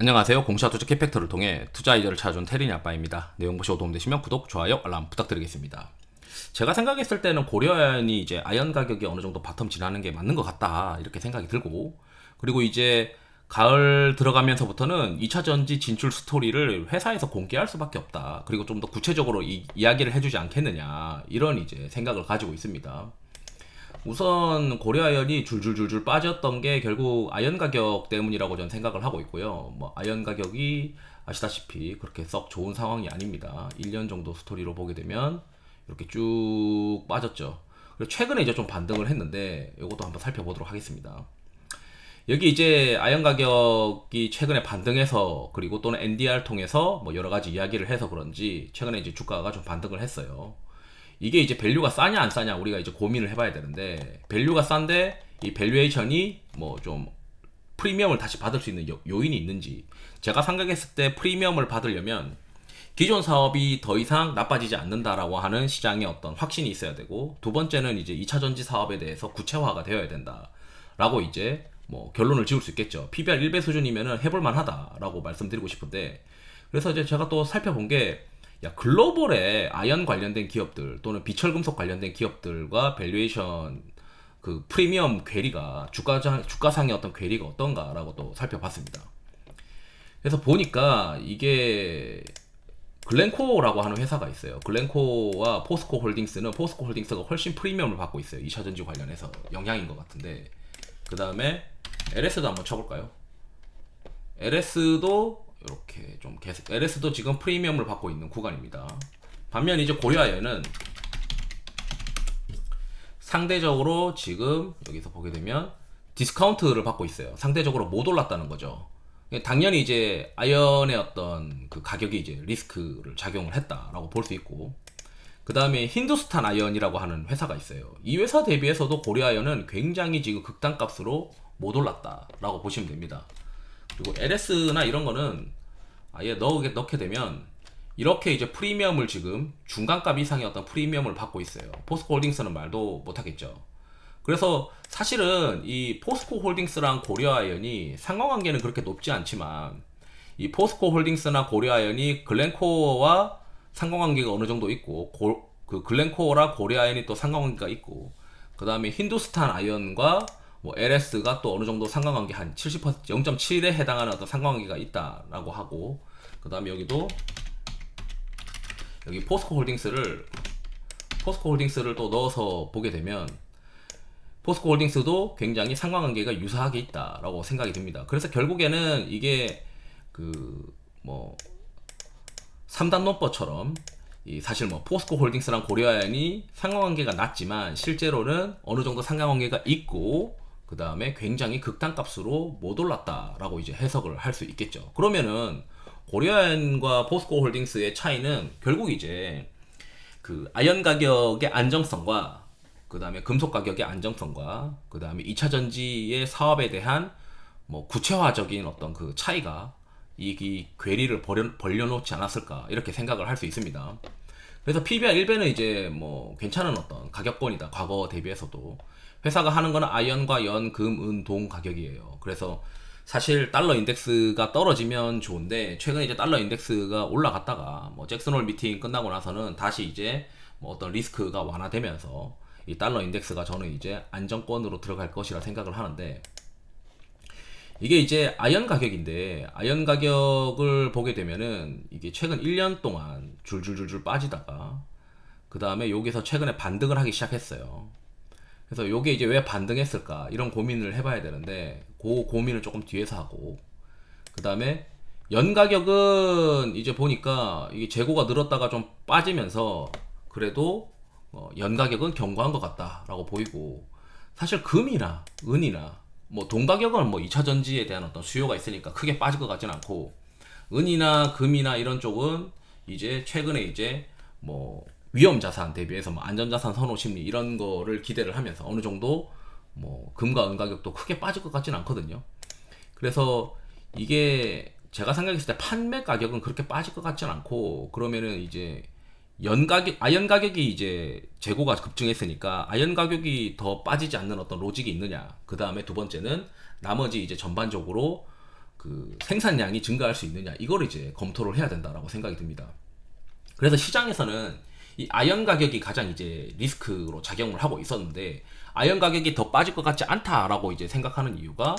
안녕하세요. 공시와 투자 캐팩터를 통해 투자 아이디어를 찾아준 테린이 아빠입니다. 내용 보시고 도움되시면 구독, 좋아요, 알람 부탁드리겠습니다. 제가 생각했을 때는 고려아연이 이제 아연 가격이 어느 정도 바텀 지나는 게 맞는 것 같다 이렇게 생각이 들고 그리고 이제 가을 들어가면서부터는 2차 전지 진출 스토리를 회사에서 공개할 수밖에 없다. 그리고 좀 더 구체적으로 이, 이야기를 해주지 않겠느냐 이런 이제 생각을 가지고 있습니다. 우선 고려 아연이 줄줄줄줄 빠졌던 게 결국 아연 가격 때문이라고 저는 생각을 하고 있고요. 뭐 아연 가격이 아시다시피 그렇게 썩 좋은 상황이 아닙니다. 1년 정도 스토리로 보게 되면 이렇게 쭉 빠졌죠. 그리고 최근에 이제 좀 반등을 했는데 이것도 한번 살펴보도록 하겠습니다. 여기 이제 아연 가격이 최근에 반등해서 그리고 또는 NDR 통해서 뭐 여러 가지 이야기를 해서 그런지 최근에 이제 주가가 좀 반등을 했어요. 이게 이제 밸류가 싸냐 안 싸냐 우리가 이제 고민을 해봐야 되는데 밸류가 싼데 이 밸류에이션이 뭐 좀 프리미엄을 다시 받을 수 있는 요, 요인이 있는지 제가 생각했을 때 프리미엄을 받으려면 기존 사업이 더 이상 나빠지지 않는다라고 하는 시장의 어떤 확신이 있어야 되고 두 번째는 이제 2차 전지 사업에 대해서 구체화가 되어야 된다라고 이제 뭐 결론을 지을 수 있겠죠. PBR 1배 수준이면은 해볼 만하다라고 말씀드리고 싶은데 그래서 이제 제가 또 살펴본 게 야, 글로벌에 아연 관련된 기업들 또는 비철금속 관련된 기업들과 밸류에이션 그 프리미엄 괴리가 주가상, 주가상의 어떤 괴리가 어떤가라고 또 살펴봤습니다. 그래서 보니까 이게 글렌코어라고 하는 회사가 있어요. 글렌코어와 포스코 홀딩스는 포스코 홀딩스가 훨씬 프리미엄을 받고 있어요. 2차 전지 관련해서 영향인 것 같은데 그 다음에 LS도 한번 쳐볼까요? LS도 이렇게 좀 계속 LS도 지금 프리미엄을 받고 있는 구간입니다. 반면 이제 고려아연은 상대적으로 지금 여기서 보게 되면 디스카운트를 받고 있어요. 상대적으로 못 올랐다는 거죠. 당연히 이제 아연의 어떤 그 가격이 이제 리스크를 작용을 했다라고 볼 수 있고 그 다음에 힌두스탄 아연이라고 하는 회사가 있어요. 이 회사 대비해서도 고려아연은 굉장히 지금 극단값으로 못 올랐다라고 보시면 됩니다. 그리고 LS나 이런 거는 아예 넣게, 넣게 되면 이렇게 이제 프리미엄을 지금 중간값 이상의 어떤 프리미엄을 받고 있어요. 포스코 홀딩스는 말도 못하겠죠. 그래서 사실은 이 포스코 홀딩스랑 고려아연이 상관관계는 그렇게 높지 않지만 이 포스코 홀딩스나 고려아연이 글렌코어와 상관관계가 어느 정도 있고 고, 그 글렌코어라 고려아연이 또 상관관계가 있고 그 다음에 힌두스탄 아연과 뭐 LS가 또 어느 정도 상관관계 한 70% 0.7에 해당하는 어떤 상관관계가 있다라고 하고 그 다음에 여기도 여기 포스코 홀딩스를 포스코 홀딩스를 또 넣어서 보게 되면 포스코 홀딩스도 굉장히 상관관계가 유사하게 있다라고 생각이 듭니다. 그래서 결국에는 이게 그 뭐 3단 논법처럼 이 사실 뭐 포스코 홀딩스랑 고려아연이 상관관계가 낮지만 실제로는 어느 정도 상관관계가 있고 그 다음에 굉장히 극단값으로 못 올랐다라고 이제 해석을 할 수 있겠죠. 그러면은 고려아연과 포스코 홀딩스의 차이는 결국 이제 그 아연 가격의 안정성과 그 다음에 금속 가격의 안정성과 그 다음에 2차 전지의 사업에 대한 뭐 구체화적인 어떤 그 차이가 이, 이 괴리를 벌여, 벌려놓지 않았을까 이렇게 생각을 할 수 있습니다. 그래서 PBR 1배는 이제 뭐 괜찮은 어떤 가격권이다 과거 대비해서도 회사가 하는 거는 아연과 연, 금, 은, 동 가격이에요. 그래서 사실 달러 인덱스가 떨어지면 좋은데 최근에 이제 달러 인덱스가 올라갔다가 뭐 잭슨홀 미팅 끝나고 나서는 다시 이제 뭐 어떤 리스크가 완화되면서 이 달러 인덱스가 저는 이제 안정권으로 들어갈 것이라 생각을 하는데 이게 이제 아연 가격인데 아연 가격을 보게 되면은 이게 최근 1년 동안 줄줄줄줄 빠지다가 그 다음에 여기서 최근에 반등을 하기 시작했어요. 그래서 요게 이제 왜 반등했을까? 이런 고민을 해봐야 되는데 그 고민을 조금 뒤에서 하고. 그 다음에 연 가격은 이제 보니까 이게 재고가 늘었다가 좀 빠지면서 그래도 어, 연 가격은 견고한 것 같다라고 보이고 사실 금이나 은이나 뭐 돈 가격은 뭐 2차 전지에 대한 어떤 수요가 있으니까 크게 빠질 것 같지는 않고 은이나 금이나 이런 쪽은 이제 최근에 이제 뭐 위험 자산 대비해서 뭐 안전 자산 선호 심리 이런 거를 기대를 하면서 어느 정도 뭐 금과 은 가격도 크게 빠질 것 같지는 않거든요. 그래서 이게 제가 생각했을 때 판매 가격은 그렇게 빠질 것 같지는 않고 그러면은 이제 연 가격 아연 가격이 이제 재고가 급증했으니까 아연 가격이 더 빠지지 않는 어떤 로직이 있느냐. 그 다음에 두 번째는 나머지 이제 전반적으로 그 생산량이 증가할 수 있느냐 이걸 이제 검토를 해야 된다라고 생각이 듭니다. 그래서 시장에서는 이 아연 가격이 가장 이제 리스크로 작용을 하고 있었는데 아연 가격이 더 빠질 것 같지 않다라고 이제 생각하는 이유가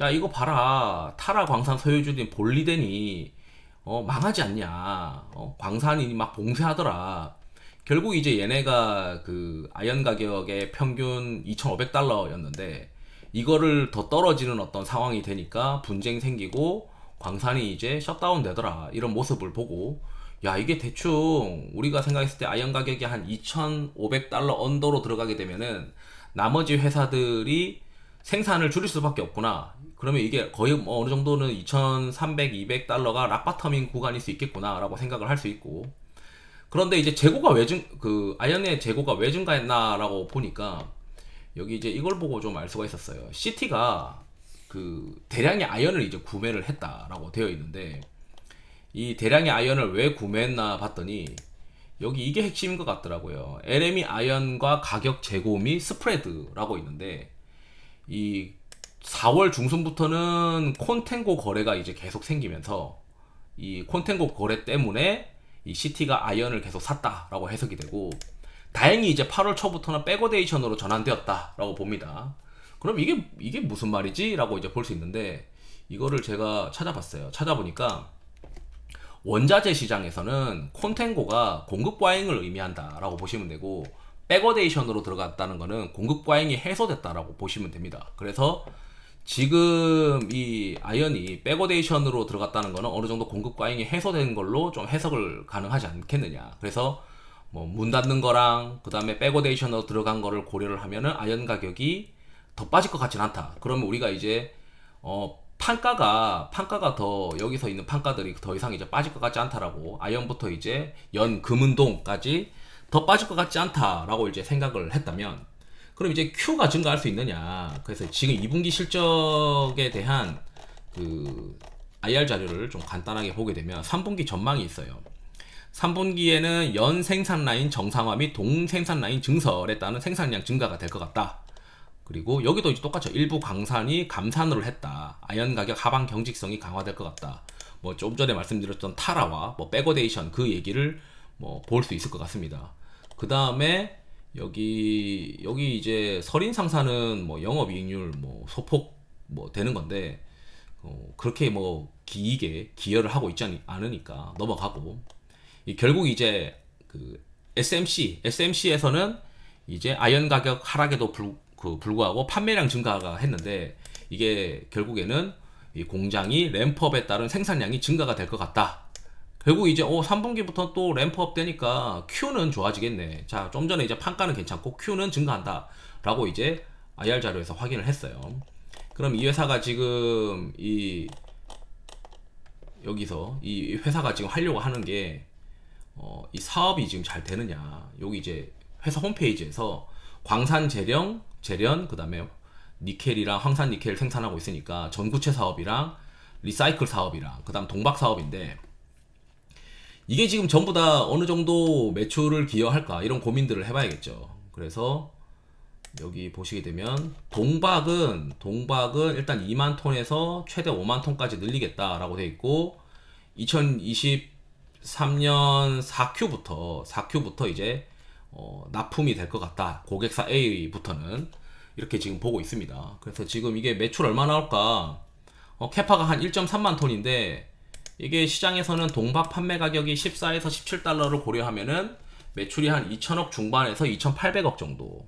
야 이거 봐라. 타라 광산 소유주들이 볼리덴이 어 망하지 않냐. 어, 광산이 막 봉쇄하더라. 결국 이제 얘네가 그 아연 가격의 평균 2,500달러였는데 이거를 더 떨어지는 어떤 상황이 되니까 분쟁 생기고 광산이 이제 셧다운 되더라. 이런 모습을 보고 야 이게 대충 우리가 생각했을 때 아연 가격이 한 2,500달러 언더로 들어가게 되면은 나머지 회사들이 생산을 줄일 수밖에 없구나. 그러면 이게 거의 뭐 어느 정도는 2,300, 200달러가 락바텀인 구간일 수 있겠구나라고 생각을 할 수 있고. 그런데 이제 재고가 왜 증, 그 아연의 재고가 왜 증가했나라고 보니까 여기 이제 이걸 보고 좀 알 수가 있었어요. 시티가 그 대량의 아연을 이제 구매를 했다라고 되어 있는데 이 대량의 아연을 왜 구매했나 봤더니 여기 이게 핵심인 것 같더라고요. LME 아연과 가격 재고 및 스프레드라고 있는데 이 4월 중순부터는 콘텐고 거래가 이제 계속 생기면서 이 콘텐고 거래 때문에 이 시티가 아이언을 계속 샀다라고 해석이 되고 다행히 이제 8월 초부터는 백어데이션으로 전환되었다라고 봅니다. 그럼 이게 이게 무슨 말이지?라고 이제 볼 수 있는데 이거를 제가 찾아봤어요. 찾아보니까 원자재 시장에서는 콘텐고가 공급 과잉을 의미한다라고 보시면 되고 백어데이션으로 들어갔다는 거는 공급 과잉이 해소됐다라고 보시면 됩니다. 그래서 지금 이 아이언이 백어데이션으로 들어갔다는 거는 어느 정도 공급 과잉이 해소된 걸로 좀 해석을 가능하지 않겠느냐. 그래서 뭐 문 닫는 거랑 그 다음에 백어데이션으로 들어간 거를 고려를 하면은 아이언 가격이 더 빠질 것 같진 않다. 그러면 우리가 이제 어 판가가 판가가 더 여기서 있는 판가들이 더 이상 이제 빠질 것 같지 않다라고 아이언부터 이제 연 금운동까지 더 빠질 것 같지 않다라고 이제 생각을 했다면 그럼 이제 Q가 증가할 수 있느냐. 그래서 지금 2분기 실적에 대한 그 IR 자료를 좀 간단하게 보게 되면 3분기 전망이 있어요. 3분기에는 연 생산 라인 정상화 및 동생산 라인 증설에 따른 생산량 증가가 될 것 같다 그리고 여기도 이제 똑같죠. 일부 광산이 감산으로 했다. 아연 가격 하방 경직성이 강화될 것 같다. 뭐 좀 전에 말씀드렸던 타라와 뭐 백어데이션 그 얘기를 뭐 볼 수 있을 것 같습니다. 그 다음에 여기 여기 이제 설인 상사는 뭐 영업 이익률 뭐 소폭 뭐 되는 건데 어, 그렇게 뭐 기이게 기여를 하고 있지 않- 않으니까 넘어가고 이 결국 이제 그 SMC SMC에서는 이제 아연 가격 하락에도 불, 그 불구하고 판매량 증가가 했는데 이게 결국에는 이 공장이 램프업에 따른 생산량이 증가가 될 것 같다. 결국 이제 어 3분기부터 또 램프업 되니까 Q는 좋아지겠네. 자, 좀 전에 이제 판가는 괜찮고 Q는 증가한다 라고 이제 IR 자료에서 확인을 했어요. 그럼 이 회사가 지금 이 여기서 이 회사가 지금 하려고 하는 게 어, 이 사업이 지금 잘 되느냐. 여기 이제 회사 홈페이지에서 광산 재령, 재련, 그 다음에 니켈이랑 황산 니켈 생산하고 있으니까 전구체 사업이랑 리사이클 사업이랑 그 다음 동박 사업인데 이게 지금 전부 다 어느 정도 매출을 기여할까 이런 고민들을 해봐야겠죠. 그래서 여기 보시게 되면 동박은 동박은 일단 2만 톤에서 최대 5만 톤까지 늘리겠다라고 돼 있고 2023년 4Q부터 4Q부터 이제 어, 납품이 될 것 같다. 고객사 A부터는 이렇게 지금 보고 있습니다. 그래서 지금 이게 매출 얼마 나올까? 어, 캐파가 한 1.3만 톤인데 이게 시장에서는 동박 판매 가격이 14에서 17달러를 고려하면은 매출이 한 2천억 중반에서 2,800억 정도,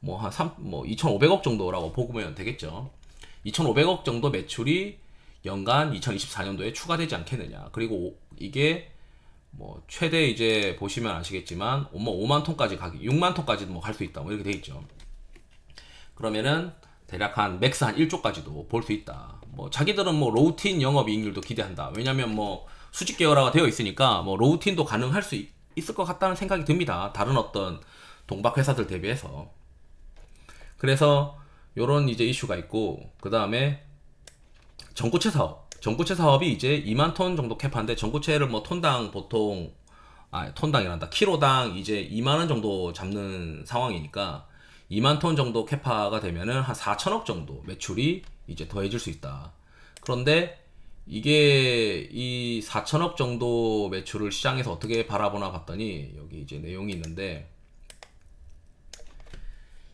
뭐 한 3, 뭐 2,500억 정도라고 보면 되겠죠. 2,500억 정도 매출이 연간 2024년도에 추가되지 않겠느냐. 그리고 이게 뭐 최대 이제 보시면 아시겠지만 뭐 5만 톤까지 가기, 6만 톤까지도 뭐 갈 수 있다. 뭐 이렇게 돼 있죠. 그러면은 대략 한 맥스 한 1조까지도 볼 수 있다. 뭐 자기들은 뭐 로우틴 영업 이익률도 기대한다. 왜냐면 뭐 수직 계열화가 되어 있으니까 뭐 로우틴도 가능할 수 있, 있을 것 같다는 생각이 듭니다. 다른 어떤 동박 회사들 대비해서. 그래서 요런 이제 이슈가 있고 그다음에 전구체 사업. 전구체 사업이 이제 2만 톤 정도 캐파인데 전구체를 뭐 톤당 보통 아 톤당이란다. 키로당 이제 2만 원 정도 잡는 상황이니까 2만 톤 정도 캐파가 되면은 한 4천억 정도 매출이 이제 더해질 수 있다. 그런데 이게 이 4천억 정도 매출을 시장에서 어떻게 바라보나 봤더니 여기 이제 내용이 있는데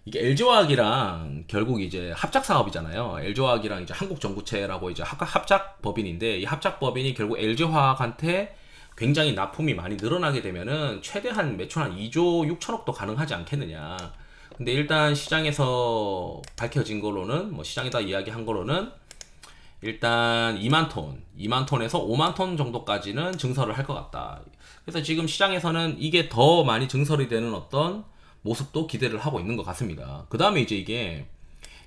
이게 LG화학이랑 결국 이제 합작 사업이잖아요. LG화학이랑 이제 한국정부채라고 이제 합- 합작 법인인데 이 합작 법인이 결국 LG화학한테 굉장히 납품이 많이 늘어나게 되면은 최대한 매출 한 2조 6천억도 가능하지 않겠느냐. 근데 일단 시장에서 밝혀진 거로는 뭐 시장에다 이야기한 거로는 일단 2만 톤, 2만 톤에서 5만 톤 정도까지는 증설을 할 것 같다. 그래서 지금 시장에서는 이게 더 많이 증설이 되는 어떤 모습도 기대를 하고 있는 것 같습니다. 그 다음에 이제 이게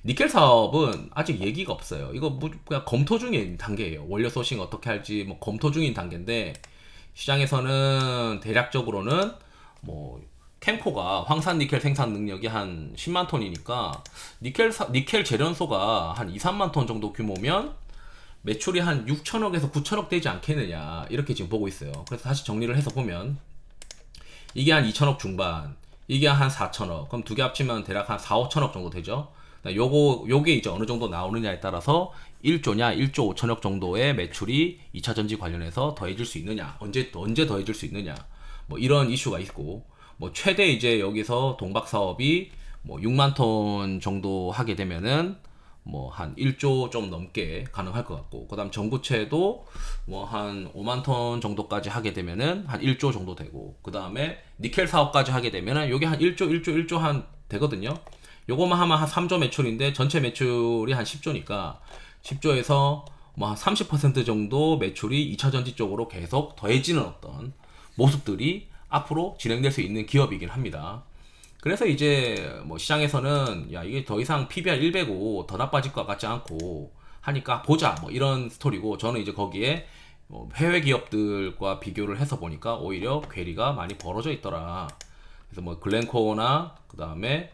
니켈 사업은 아직 얘기가 없어요. 이거 뭐 그냥 검토 중인 단계예요. 원료 소싱 어떻게 할지 뭐 검토 중인 단계인데 시장에서는 대략적으로는 뭐 캠코가 황산 니켈 생산 능력이 한 10만 톤이니까 니켈 사- 니켈 재련소가 한 2, 3만 톤 정도 규모면 매출이 한 6천억에서 9천억 되지 않겠느냐 이렇게 지금 보고 있어요. 그래서 다시 정리를 해서 보면 이게 한 2천억 중반, 이게 한 4천억. 그럼 두 개 합치면 대략 한 4, 5천억 정도 되죠. 그러니까 요거 요게 이제 어느 정도 나오느냐에 따라서 1조냐 1조 5천억 정도의 매출이 2차 전지 관련해서 더해질 수 있느냐 언제 언제 더해질 수 있느냐 뭐 이런 이슈가 있고 뭐 최대 이제 여기서 동박 사업이 뭐 6만 톤 정도 하게 되면은 뭐 한 1조 좀 넘게 가능할 것 같고 그다음 전구체도 뭐 한 5만 톤 정도까지 하게 되면은 한 1조 정도 되고 그다음에 니켈 사업까지 하게 되면은 요게 한 1조 1조 1조 한 되거든요. 요거만 하면 한 3조 매출인데 전체 매출이 한 10조니까 10조에서 뭐 한 30% 정도 매출이 2차 전지 쪽으로 계속 더해지는 어떤 모습들이 앞으로 진행될 수 있는 기업이긴 합니다. 그래서 이제 뭐 시장에서는 야 이게 더 이상 PBR 100고 더 나빠질 것 같지 않고 하니까 보자 뭐 이런 스토리고 저는 이제 거기에 뭐 해외 기업들과 비교를 해서 보니까 오히려 괴리가 많이 벌어져 있더라. 그래서 뭐 글렌코어나 그 다음에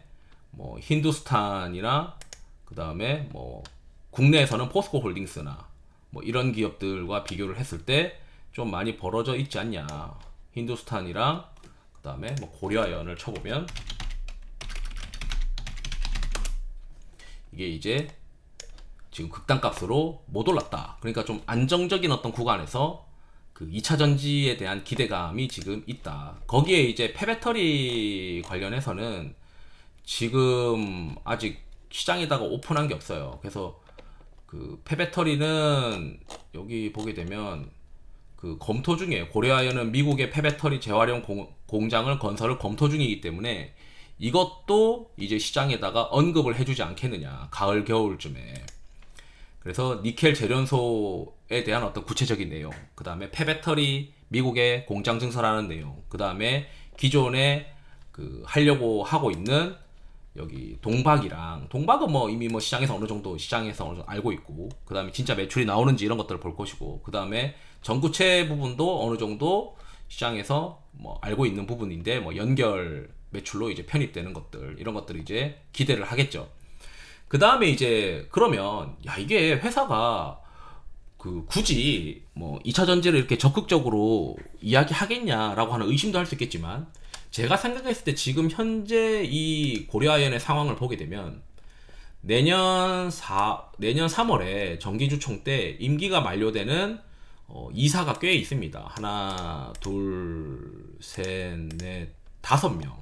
뭐 힌두스탄이나 그 다음에 뭐 국내에서는 포스코 홀딩스나 뭐 이런 기업들과 비교를 했을 때 좀 많이 벌어져 있지 않냐. 힌두스탄이랑 그 다음에 뭐 고려아연을 쳐보면 이게 이제 지금 극단값으로 못 올랐다. 그러니까 좀 안정적인 어떤 구간에서 그 2차 전지에 대한 기대감이 지금 있다. 거기에 이제 폐배터리 관련해서는 지금 아직 시장에다가 오픈한 게 없어요. 그래서 그 폐배터리는 여기 보게 되면 그 검토 중이에요. 고려아연은 미국의 폐배터리 재활용 공, 공장을 건설을 검토 중이기 때문에 이것도 이제 시장에다가 언급을 해주지 않겠느냐. 가을 겨울쯤에. 그래서 니켈 재련소에 대한 어떤 구체적인 내용, 그 다음에 폐배터리 미국의 공장 증설하는 내용, 그 다음에 기존에 그 하려고 하고 있는 여기 동박이랑 동박은 뭐 이미 뭐 시장에서 어느 정도 시장에서 어느 정도 알고 있고 그 다음에 진짜 매출이 나오는지 이런 것들을 볼 것이고 그 다음에 전구체 부분도 어느 정도 시장에서 뭐 알고 있는 부분인데 뭐 연결 매출로 이제 편입되는 것들 이런 것들을 이제 기대를 하겠죠. 그 다음에 이제 그러면 야 이게 회사가 그 굳이 뭐 2차 전지를 이렇게 적극적으로 이야기하겠냐라고 하는 의심도 할 수 있겠지만 제가 생각했을 때 지금 현재 이 고려아연의 상황을 보게 되면 내년 4 내년 3월에 정기주총 때 임기가 만료되는 어, 이사가 꽤 있습니다. 하나, 둘, 셋, 넷, 다섯 명.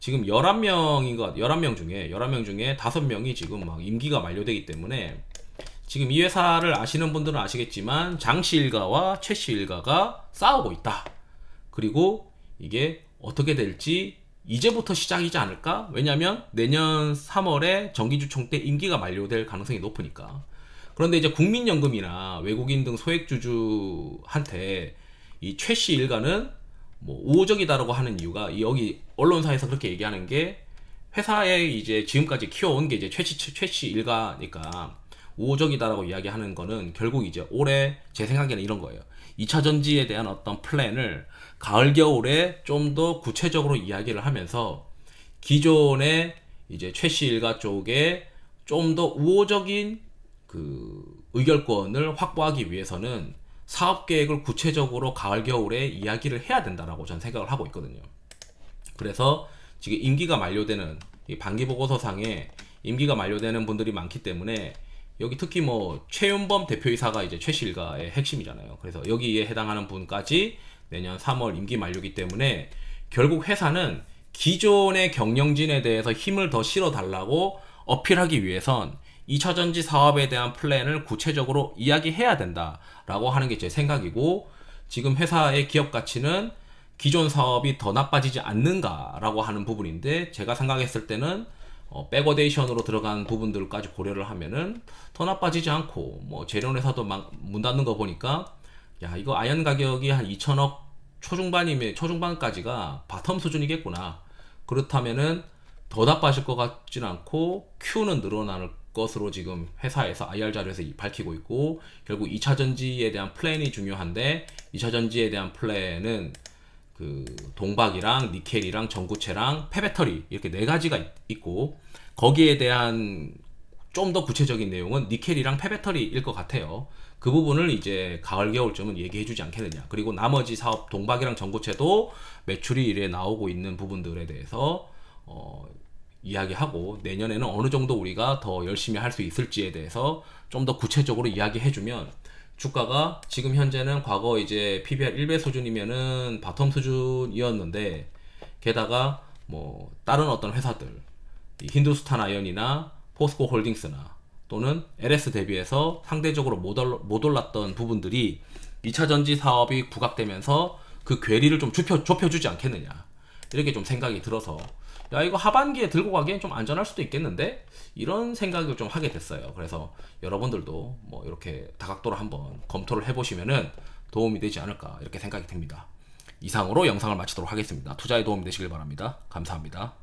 지금 11명인 것, 11명 중에, 11명 중에 5명이 지금 막 임기가 만료되기 때문에 지금 이 회사를 아시는 분들은 아시겠지만 장씨 일가와 최씨 일가가 싸우고 있다. 그리고 이게 어떻게 될지 이제부터 시작이지 않을까? 왜냐면 내년 3월에 정기주총 때 임기가 만료될 가능성이 높으니까. 그런데 이제 국민연금이나 외국인 등 소액주주한테 이 최씨 일가는 뭐 우호적이다라고 하는 이유가 이 여기 언론사에서 그렇게 얘기하는 게 회사에 이제 지금까지 키워온 게 이제 최씨 최씨 일가니까 우호적이다라고 이야기하는 거는 결국 이제 올해 제 생각에는 이런 거예요. 2차 전지에 대한 어떤 플랜을 가을 겨울에 좀 더 구체적으로 이야기를 하면서 기존의 이제 최씨 일가 쪽에 좀 더 우호적인 그 의결권을 확보하기 위해서는 사업 계획을 구체적으로 가을 겨울에 이야기를 해야 된다라고 저는 생각을 하고 있거든요. 그래서 지금 임기가 만료되는 이 반기 보고서상에 임기가 만료되는 분들이 많기 때문에 여기 특히 뭐 최윤범 대표이사가 이제 최실가의 핵심이잖아요. 그래서 여기에 해당하는 분까지 내년 3월 임기 만료기 때문에 결국 회사는 기존의 경영진에 대해서 힘을 더 실어 달라고 어필하기 위해선 2차 전지 사업에 대한 플랜을 구체적으로 이야기해야 된다 라고 하는 게 제 생각이고 지금 회사의 기업 가치는 기존 사업이 더 나빠지지 않는가라고 하는 부분인데 제가 생각했을 때는 어, 백어데이션으로 들어간 부분들까지 고려를 하면은 더 나빠지지 않고 뭐 재련회사도 막 문 닫는 거 보니까 야 이거 아연 가격이 한 2천억 초중반이면 초중반까지가 바텀 수준이겠구나. 그렇다면은 더 나빠질 것 같지는 않고 Q는 늘어날 것으로 지금 회사에서 IR 자료에서 이- 밝히고 있고 결국 2차 전지에 대한 플랜이 중요한데 2차 전지에 대한 플랜은 그 동박이랑 니켈이랑 전구체랑 폐배터리 이렇게 네 가지가 있- 있고 거기에 대한 좀 더 구체적인 내용은 니켈이랑 폐배터리일 것 같아요. 그 부분을 이제 가을 겨울쯤은 얘기해 주지 않겠느냐. 그리고 나머지 사업 동박이랑 전구체도 매출이 이래 나오고 있는 부분들에 대해서 어, 이야기하고 내년에는 어느 정도 우리가 더 열심히 할 수 있을지에 대해서 좀 더 구체적으로 이야기해주면 주가가 지금 현재는 과거 이제 PBR 1배 수준이면은 바텀 수준이었는데 게다가 뭐 다른 어떤 회사들 이 힌두스탄 아이언이나 포스코 홀딩스나 또는 LS 대비해서 상대적으로 못, 올, 못 올랐던 부분들이 2차 전지 사업이 부각되면서 그 괴리를 좀 좁혀, 좁혀주지 않겠느냐. 이렇게 좀 생각이 들어서 야 이거 하반기에 들고 가기엔 좀 안전할 수도 있겠는데? 이런 생각을 좀 하게 됐어요. 그래서 여러분들도 뭐 이렇게 다각도로 한번 검토를 해보시면은 도움이 되지 않을까 이렇게 생각이 듭니다. 이상으로 영상을 마치도록 하겠습니다. 투자에 도움이 되시길 바랍니다. 감사합니다